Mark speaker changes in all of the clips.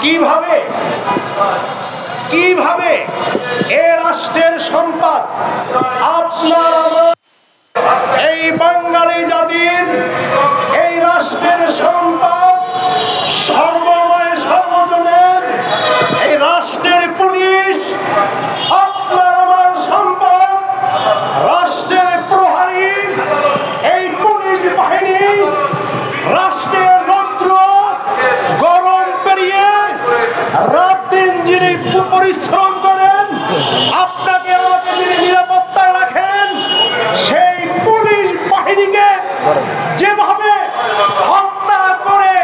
Speaker 1: কীভাবে? কীভাবে এ রাষ্ট্রের সম্পদ? আপনার এই বাঙালি জাতির আপনাকে আমাকে যিনি নিরাপত্তায় রাখেন, সেই পুলিশ বাহিনীকে যেভাবে হত্যা করে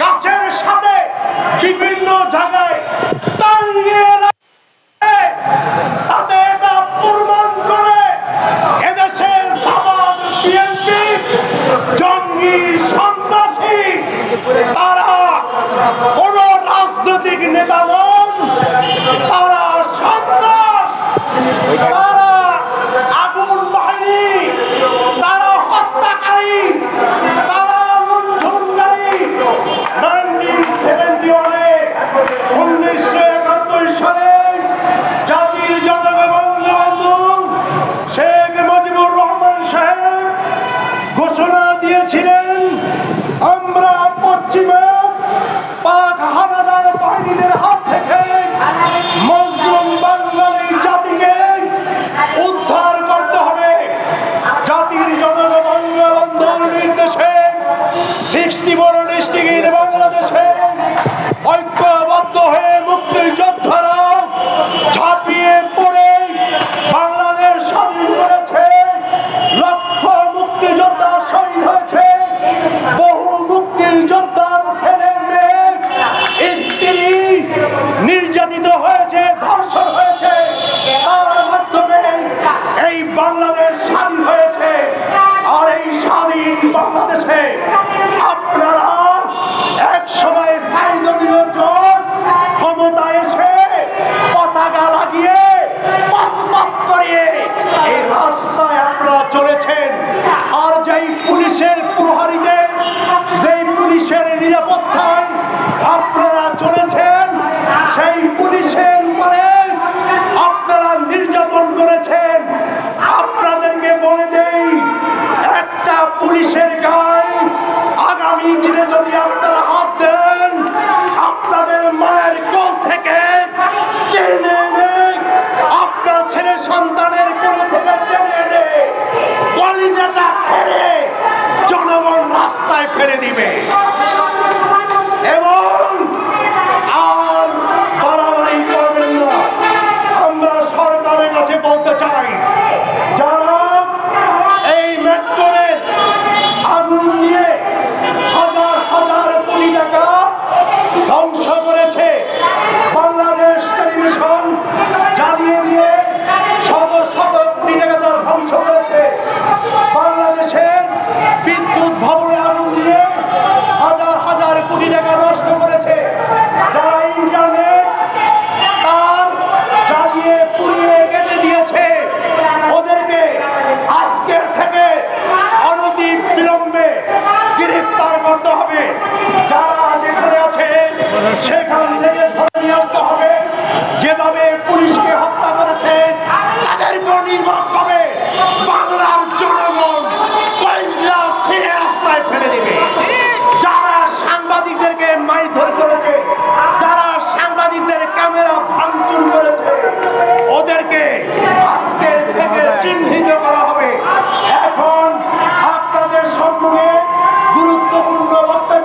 Speaker 1: গাছের সাথে বিভিন্ন জায়গায় টাঙিয়ে তাতে এটা প্রমাণ করে এদেশে জামাত বিএনপি, জঙ্গি, সন্ত্রাসী, তারা কোন রাজনৈতিক নেতা নন, তারা সন্ত্রাস সিক্সটি বড় ডিস্ট্রিক্ট বাংলাদেশে সেই পুলিশের উপরে আপনারা নির্যাতন করেছেন। আপনাদেরকে বলে দেই, একটা পুলিশের গায়ে আগামী দিনে যদি আপনারা হাত দেন, আপনাদের মায়ের কোল থেকে টেনে আপনার ছেলে সন্তানের কোল থেকে টেনে এনে কলিজাটা ফেলে জনগণ রাস্তায় ফেলে দিবে।